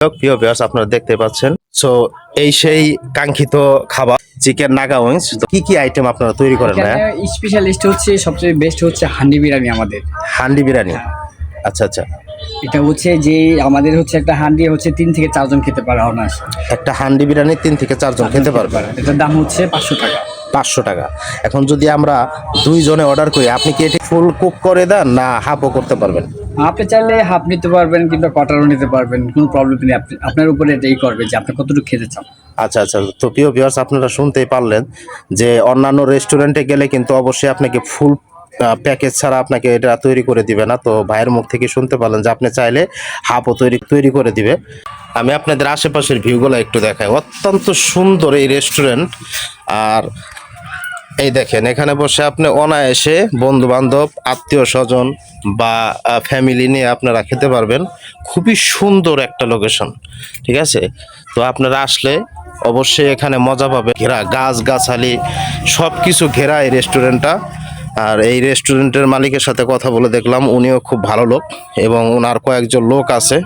প্রিয় ভিউয়ার্স আপনারা দেখতে পাচ্ছেন। সো এই সেই কাঙ্ক্ষিত খাবার চিকেন নাগা উইংস কি কি আইটেম আপনারা তৈরি করেন না স্পেশালিস্ট হচ্ছে সবচেয়ে বেস্ট হচ্ছে হান্ডি বিরিয়ানি আমাদের। হান্ডি বিরিয়ানি? আচ্ছা আচ্ছা। এটা হচ্ছে যে আমাদের হচ্ছে একটা হান্ডি হচ্ছে তিন থেকে চারজন খেতে পারে অনার্স একটা হান্ডি বিরিয়ানি তিন থেকে চারজন খেতে পারবে? এটার দাম হচ্ছে পাঁচশো টাকা। পাঁচশো টাকা। এখন যদি আমরা দুইজনে অর্ডার করি আপনি কি এটি ফুল কুক করে দেন না হাফও করতে পারবেন? আপনি চাইলে হাফ নিতে পারবেন কিংবা কটারও নিতে পারবেন কোনো প্রবলেম নেই। আপনি আপনার উপরে এটাই করবে যে আপনি কতটুকু খেতে চান। আচ্ছা আচ্ছা। তো প্রিয় ভিউয়ার্স আপনারা শুনতেই পারলেন যে অন্যান্য রেস্টুরেন্টে গেলে কিন্তু অবশ্যই আপনাকে ফুল প্যাকেজ ছাড়া আপনাকে এটা তৈরি করে দিবে না। তো ভাইয়ের মুখ থেকে শুনতে পারলেন যে আপনি চাইলে হাফও তৈরি তৈরি করে দিবে। আমি আপনাদের আশেপাশের ভিউগুলো একটু দেখাই। অত্যন্ত সুন্দর এই রেস্টুরেন্ট আর এই দেখেন, এখানে বসে আপনি অনায়াসে বন্ধু বান্ধব আত্মীয় স্বজন বা ফ্যামিলি নিয়ে আপনারা খেতে পারবেন। খুবই সুন্দর একটা লোকেশন ঠিক আছে? তো আপনারা আসলে অবশ্যই এখানে মজা পাবে ঘেরা গাছ গাছালি সব কিছু ঘেরা এই রেস্টুরেন্টটা আর এই রেস্টুরেন্টের মালিকের সাথে কথা বলে দেখলাম, উনিও খুব ভালো লোক এবং ওনার কয়েকজন লোক আছে।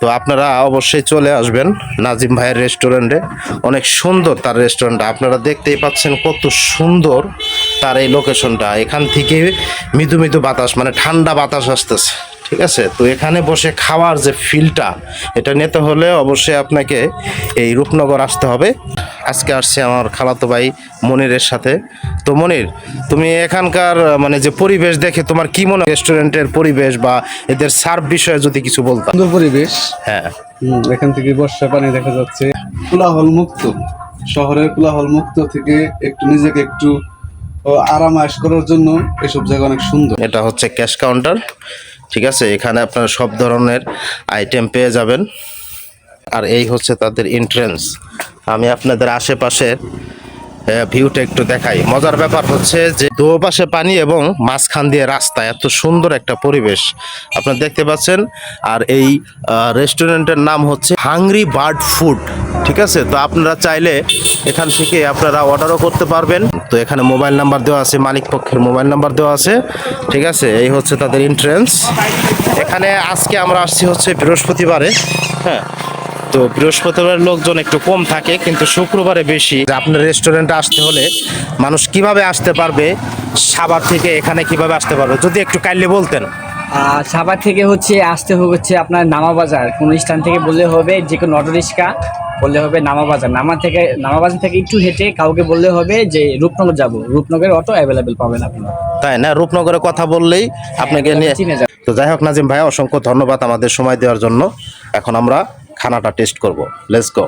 তো আপনারা অবশ্যই চলে আসবেন নাজিম ভাইয়ের রেস্টুরেন্টে অনেক সুন্দর তার রেস্টুরেন্টটা আপনারা দেখতেই পাচ্ছেন কত সুন্দর তার এই লোকেশনটা এখান থেকে মৃদু মৃদু বাতাস মানে ঠান্ডা বাতাস আসতেছে। ঠিক আছে? তো এখানে বসে খাওয়ার যে ফিলটা এটা নিতে হলে অবশ্যই আপনাকে এই রূপনগর আসতে হবে। আজকে আসছে আমার খালাতো ভাই মনিরের সাথে। তো মনির তুমি এখানকার মানে যে পরিবেশ দেখে তোমার কি মনে রেস্টুরেন্টের পরিবেশ বা এদের সার্ভ বিষয়ে যদি কিছু বলতাম সুন্দর পরিবেশ। হ্যাঁ। এখান থেকে বর্ষা পানি দেখা যাচ্ছে। কোলাহল মুক্ত। শহরের কোলাহল মুক্ত থেকে একটু নিজেকে একটু আরাম আয়েশ করার জন্য এসব জায়গা অনেক সুন্দর। এটা হচ্ছে ক্যাশ কাউন্টার ঠিক আছে? এখানে আপনারা সব ধরনের আইটেম পেয়ে যাবেন। আর এই হচ্ছে তাদের এন্ট্রেন্স আমি আপনাদের আশেপাশের ভিউটা একটু দেখাই। মজার ব্যাপার হচ্ছে যে দুপাশে পানি এবং মাঝখান দিয়ে রাস্তা, এত সুন্দর একটা পরিবেশ আপনারা দেখতে পাচ্ছেন। আর এই রেস্টুরেন্টের নাম হচ্ছে হাংরি বার্ড ফুড ঠিক আছে? তো আপনারা চাইলে এখান থেকে আপনারা অর্ডারও করতে পারবেন। তো এখানে মোবাইল নাম্বার দেওয়া আছে, মালিক পক্ষের মোবাইল নাম্বার দেওয়া আছে, ঠিক আছে? এই হচ্ছে তাদের এন্ট্রেন্স এখানে আজকে আমরা আসছি হচ্ছে বৃহস্পতিবারে হ্যাঁ? তো বৃহস্পতিবার লোকজন একটু কম থাকে কিন্তু শুক্রবারে বেশি। আপনার রেস্টুরেন্টে আসতে হলে মানুষ কীভাবে আসতে পারবে সাবার থেকে এখানে কীভাবে আসতে পারবে যদি একটু কাইন্ডলি বলতেন। আর সাভার থেকে হচ্ছে আসতে হচ্ছে আপনার নামা বাজার। কোনো স্থান থেকে বললে হবে যে কোনো অটো রিক্সা বললে হবে নামা বাজার। নামা থেকে নামা বাজার থেকে একটু হেঁটে কাউকে বললে হবে যে রূপনগর যাব। রূপনগরের অটো অ্যাভেলেবেল পাবেন আপনি। তাই না? রূপনগরে কথা বললেই আপনাকে নিয়ে চিনে যাবে। তো যাই হোক নাজিম ভাই অসংখ্য ধন্যবাদ আমাদের সময় দেওয়ার জন্য। এখন আমরা খানাটা টেস্ট করব। Let's go